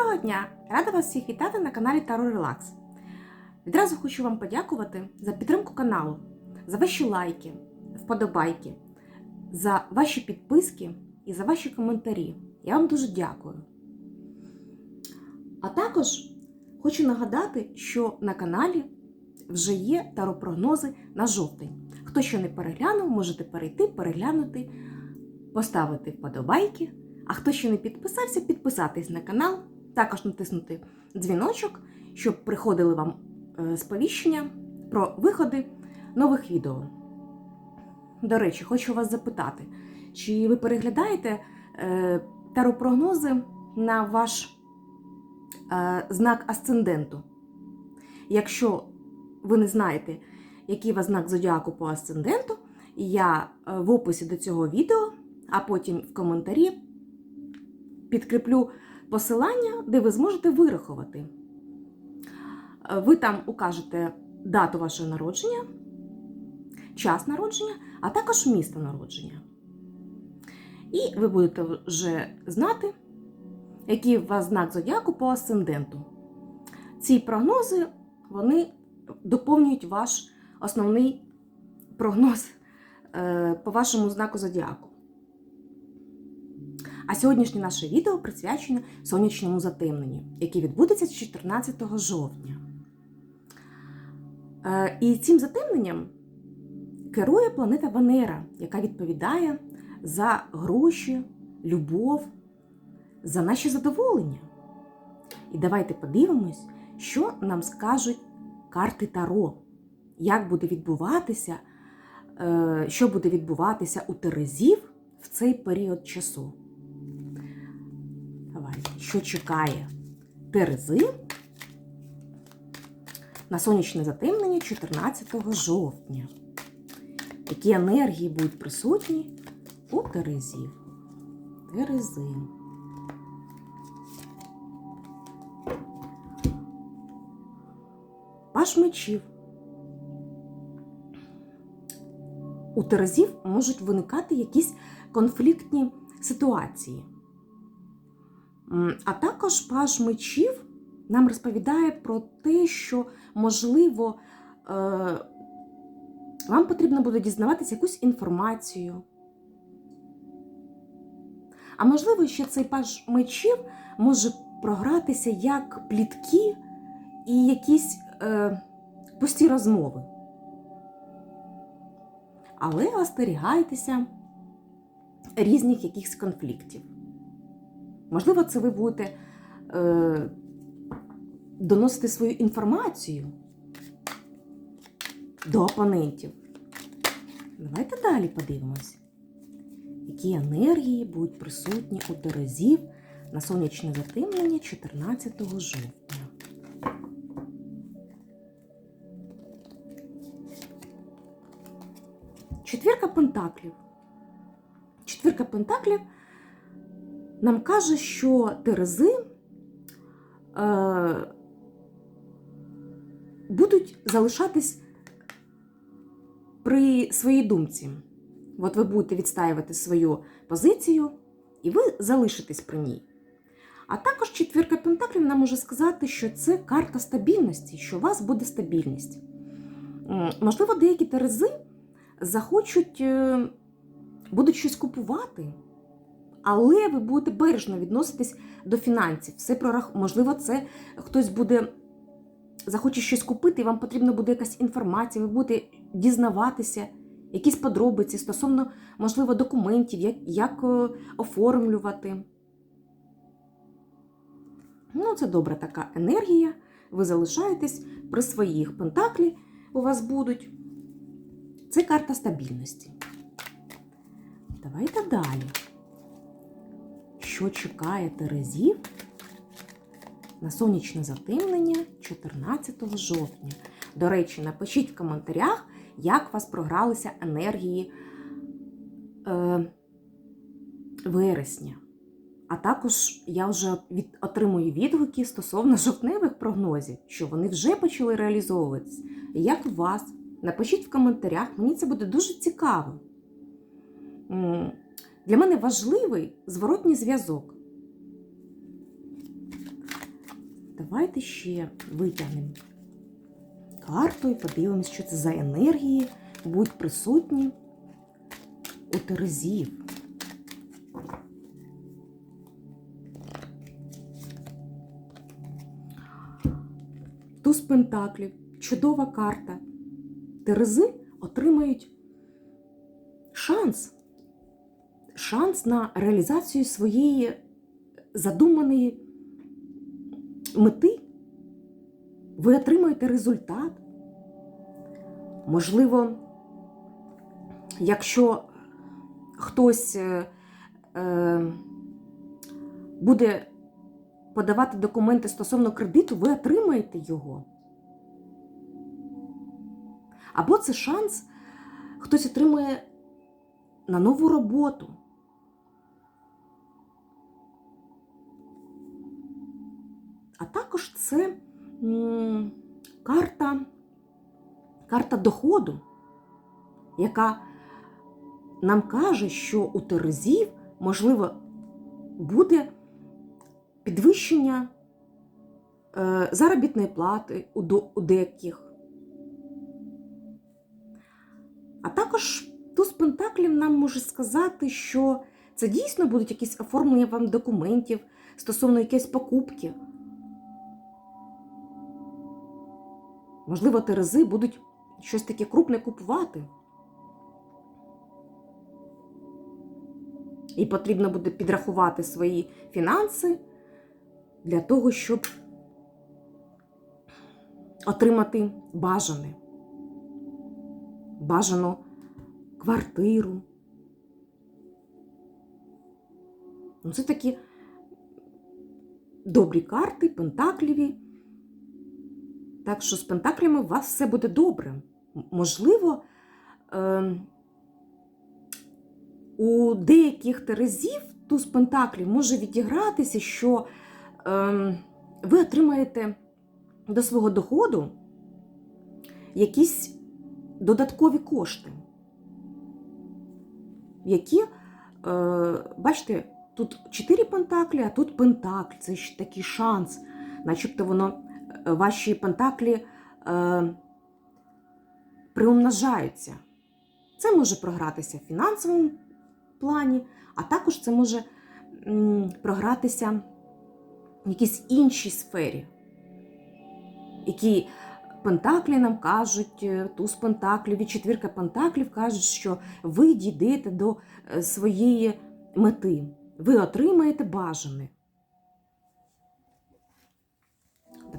Доброго дня! Рада вас всіх вітати на каналі Таро Релакс. Відразу хочу вам подякувати за підтримку каналу, за ваші лайки, вподобайки, за ваші підписки і за ваші коментарі. Я вам дуже дякую. А також хочу нагадати, що на каналі вже є таропрогнози на жовтень. Хто ще не переглянув, можете перейти, переглянути, поставити вподобайки. А хто ще не підписався, підписатись на канал, також натиснути дзвіночок, щоб приходили вам е, сповіщення про виходи нових відео. До речі, хочу вас запитати, чи ви переглядаєте е, таропрогнози на ваш е, знак асценденту? Якщо ви не знаєте, який у вас знак зодіаку по асценденту, я в описі до цього відео, а потім в коментарі підкріплю посилання, де ви зможете вирахувати. Е, Ви там укажете дату вашого народження, час народження, а також місто народження. І ви будете вже знати, який у вас знак зодіаку по асценденту. Ці прогнози вони доповнюють ваш основний прогноз е, по вашому знаку зодіаку. А сьогоднішнє наше відео присвячене сонячному затемненню, яке відбудеться 14 жовтня. Е, І цим затемненням керує планета Венера, яка відповідає за гроші, любов, за наші задоволення. І давайте подивимось, що нам скажуть карти Таро, як буде відбуватися, е, що буде відбуватися у Терезів в цей період часу. Що чекає Терези на сонячне затемнення 14 жовтня. Які енергії будуть присутні у Терезів? Терези. Паш мечів. У Терезів можуть виникати якісь конфліктні ситуації. А також паж мечів нам розповідає про те, що, можливо, е, вам потрібно буде дізнаватися якусь інформацію. А можливо, ще цей паж мечів може програтися як плітки і якісь е, пусті розмови. Але остерігайтеся різних якихось конфліктів. Можливо, це ви будете е, доносити свою інформацію до опонентів. Давайте далі подивимось, які енергії будуть присутні у Терезів на сонячне затемнення 14 жовтня. Четвірка пентаклів. Четвірка пентаклів нам каже, що Терези е, будуть залишатись при своїй думці. От ви будете відстаювати свою позицію, і ви залишитесь при ній. А також четвірка пентаклів нам може сказати, що це карта стабільності, що у вас буде стабільність. Можливо, деякі терези захочуть, е, будуть щось купувати, але ви будете бережно відноситись до фінансів. Все прорах... Можливо, це хтось буде захоче щось купити, і вам потрібна буде якась інформація, ви будете дізнаватися, якісь подробиці стосовно, можливо, документів, як, як е, оформлювати. Ну, це добра така енергія. Ви залишаєтесь при своїх пентаклі у вас будуть. Це карта стабільності. Давайте далі. Що чекає Терезів на сонячне затемнення 14 жовтня? До речі, напишіть в коментарях, як у вас програлися енергії е, вересня. А також я вже від, отримую відгуки стосовно жовтневих прогнозів, що вони вже почали реалізовуватися. Як у вас? Напишіть в коментарях, мені це буде дуже цікаво. Для мене важливий зворотній зв'язок. Давайте ще витягнемо карту і подивимось, що це за енергії будуть присутні у Терезів. Туз Пентаклів, чудова карта. Терези отримають шанс. Шанс на реалізацію своєї задуманої мети. Ви отримаєте результат. Можливо, якщо хтось е, е, буде подавати документи стосовно кредиту, ви отримаєте його. Або це шанс, хтось отримує на нову роботу. А також це карта, карта доходу, яка нам каже, що у Терезів, можливо, буде підвищення е, заробітної плати у, деяких. А також туз Пентаклів нам може сказати, що це дійсно будуть якісь оформлення вам документів стосовно якоїсь покупки. Можливо, Терези будуть щось таке крупне купувати. І потрібно буде підрахувати свої фінанси для того, щоб отримати бажане. Бажану квартиру. Ну, це такі добрі карти, пентакліві. Так що з пентаклями у вас все буде добре. Можливо, е, у деяких терезів туз пентаклів може відігратися, що е, ви отримаєте до свого доходу якісь додаткові кошти, які, е, бачите, тут 4 пентаклі, а тут пентакль. Це ж такий шанс, начебто воно ваші пентаклі е, приумножаються. Це може програтися в фінансовому плані, а також це може програтися в якійсь іншій сфері, які пентаклі нам кажуть, е, туз пентаклів і четвірка пентаклів кажуть, що ви дійдете до е, своєї мети, ви отримаєте бажане.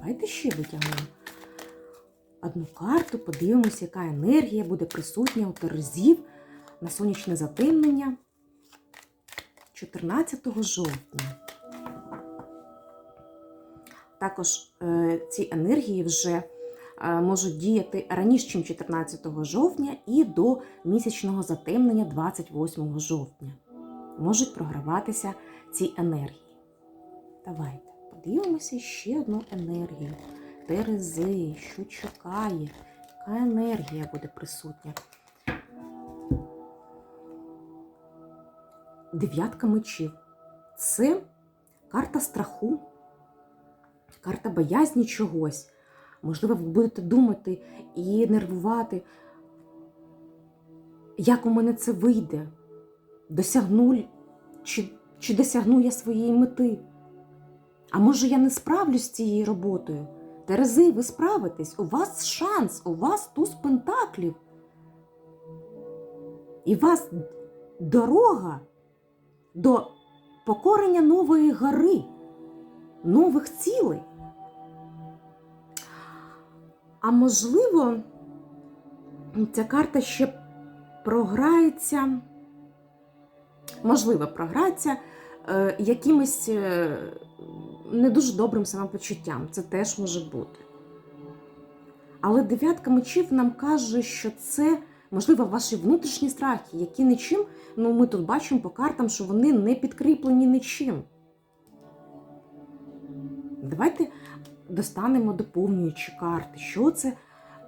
Давайте ще витягнемо одну карту, подивимося, яка енергія буде присутня у Терезів на сонячне затемнення 14 жовтня. Також е, ці енергії вже е, можуть діяти раніше, ніж 14 жовтня, і до місячного затемнення 28 жовтня. Можуть програватися ці енергії. Давайте подивимося ще одну енергію. Терези, що чекає, яка енергія буде присутня. Дев'ятка мечів. Це карта страху, карта боязні чогось. Можливо, ви будете думати і нервувати, як у мене це вийде, досягну чи, чи досягну я своєї мети. А може я не справлюсь з цією роботою? Терези, ви справитесь, у вас шанс, у вас туз пентаклів. І вас дорога до покорення нової гори, нових цілей. А можливо, ця карта ще програється, можливо, програється е, якимось е, не дуже добрим самопочуттям. Це теж може бути. Але дев'ятка мечів нам каже, що це, можливо, ваші внутрішні страхи, які нічим, ну ми тут бачимо по картам, що вони не підкріплені нічим. Давайте достанемо доповнюючі карти. Що це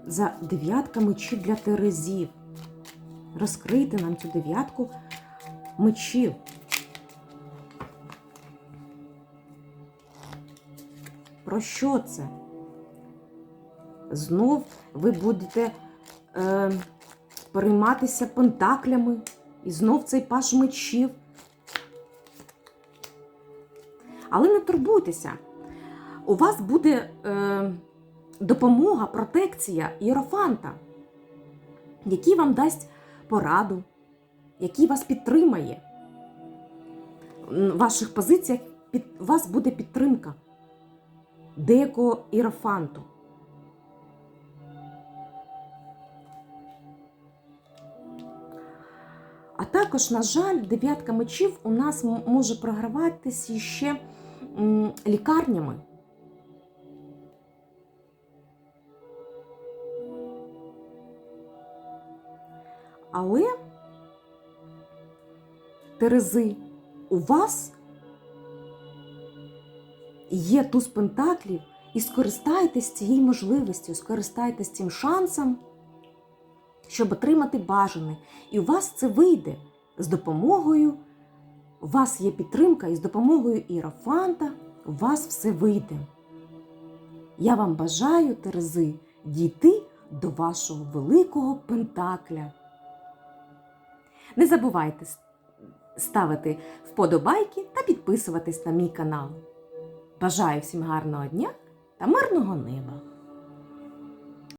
за дев'ятка мечів для терезів? Розкрийте нам цю дев'ятку мечів. Про що це? Знов ви будете е, перейматися пентаклями. І знов цей паш мечів. Але не турбуйтеся. У вас буде е, допомога, протекція іерофанта, який вам дасть пораду, який вас підтримає. В ваших позиціях під, вас буде підтримка деякого іерофанту. А також, на жаль, дев'ятка мечів у нас може програватися ще лікарнями. Але Терези, у вас є туз пентаклів, і скористайтесь цією можливістю, скористайтесь цим шансом, щоб отримати бажане. І у вас це вийде з допомогою. У вас є підтримка, і з допомогою іерофанта у вас все вийде. Я вам бажаю, Терези, дійти до вашого великого пентакля. Не забувайте ставити вподобайки та підписуватись на мій канал. Бажаю всім гарного дня та мирного неба!